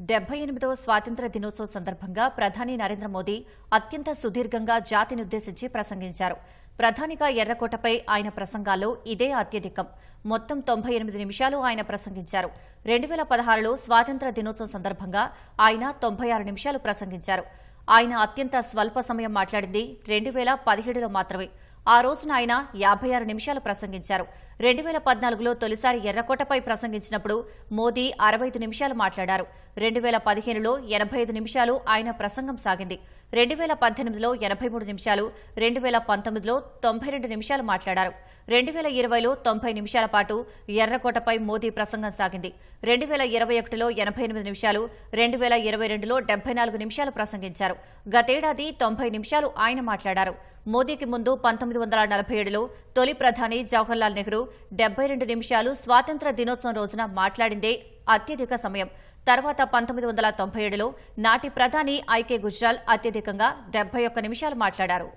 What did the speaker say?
డెబ్బై ఎనిమిదవ స్వాతంత్ర దినోత్సవం సందర్భంగా ప్రధాని నరేంద్ర మోదీ అత్యంత సుదీర్ఘంగా జాతినుద్దేశించి ప్రసంగించారు. ప్రధానిగా ఎర్రకోటపై ఆయన ప్రసంగాల్లో ఇదే అత్యధికం. మొత్తం తొంభై ఎనిమిది నిమిషాలు ఆయన ప్రసంగించారు. రెండు వేల పదహారులో స్వాతంత్ర దినోత్సవం సందర్భంగా ఆయన తొంభై ఆరు నిమిషాలు ప్రసంగించారు. ఆయన అత్యంత స్వల్ప సమయం మాట్లాడింది. రెండు వేల పదిహేడులో మాత్రమే. ఆ రోజున ఆయన యాభై ఆరు నిమిషాలు ప్రసంగించారు. రెండు వేల పద్నాలుగులో తొలిసారి ఎర్రకోటపై ప్రసంగించినప్పుడు మోదీ అరవై ఐదు నిమిషాలు మాట్లాడారు. రెండు వేల పదిహేనులో ఎనభై ఐదు నిమిషాలు ఆయన ప్రసంగం సాగింది. రెండు వేల పద్దెనిమిదిలో ఎనభై మూడు నిమిషాలు రెండు వేల పంతొమ్మిదిలో తొంభై రెండు నిమిషాలు మాట్లాడారు. రెండు వేల ఇరవైలో తొంభై నిమిషాల పాటు ఎర్రకోటపై మోదీ ప్రసంగం సాగింది. రెండు వేల ఇరవై ఒకటిలో ఎనభై ఎనిమిది నిమిషాలు రెండు వేల ఇరవై రెండులో డెబ్బై నాలుగు నిమిషాలు ప్రసంగించారు. గతేడాది తొంభై నిమిషాలు ఆయన మాట్లాడారు. మోదీకి ముందు పంతొమ్మిది పంతొమ్మిది వందల నలభై ఏడులో తొలి ప్రధాని జవహర్లాల్ నెహ్రూ డెబ్బై రెండు నిమిషాలు స్వాతంత్ర దినోత్సవం రోజున మాట్లాడిందే అత్యధిక సమయం. తర్వాత పంతొమ్మిది వందల తొంభై ఏడులో నాటి ప్రధాని ఐకే గుజ్రాల్ అత్యధికంగా డెబ్బై ఒక్క నిమిషాలు మాట్లాడారు.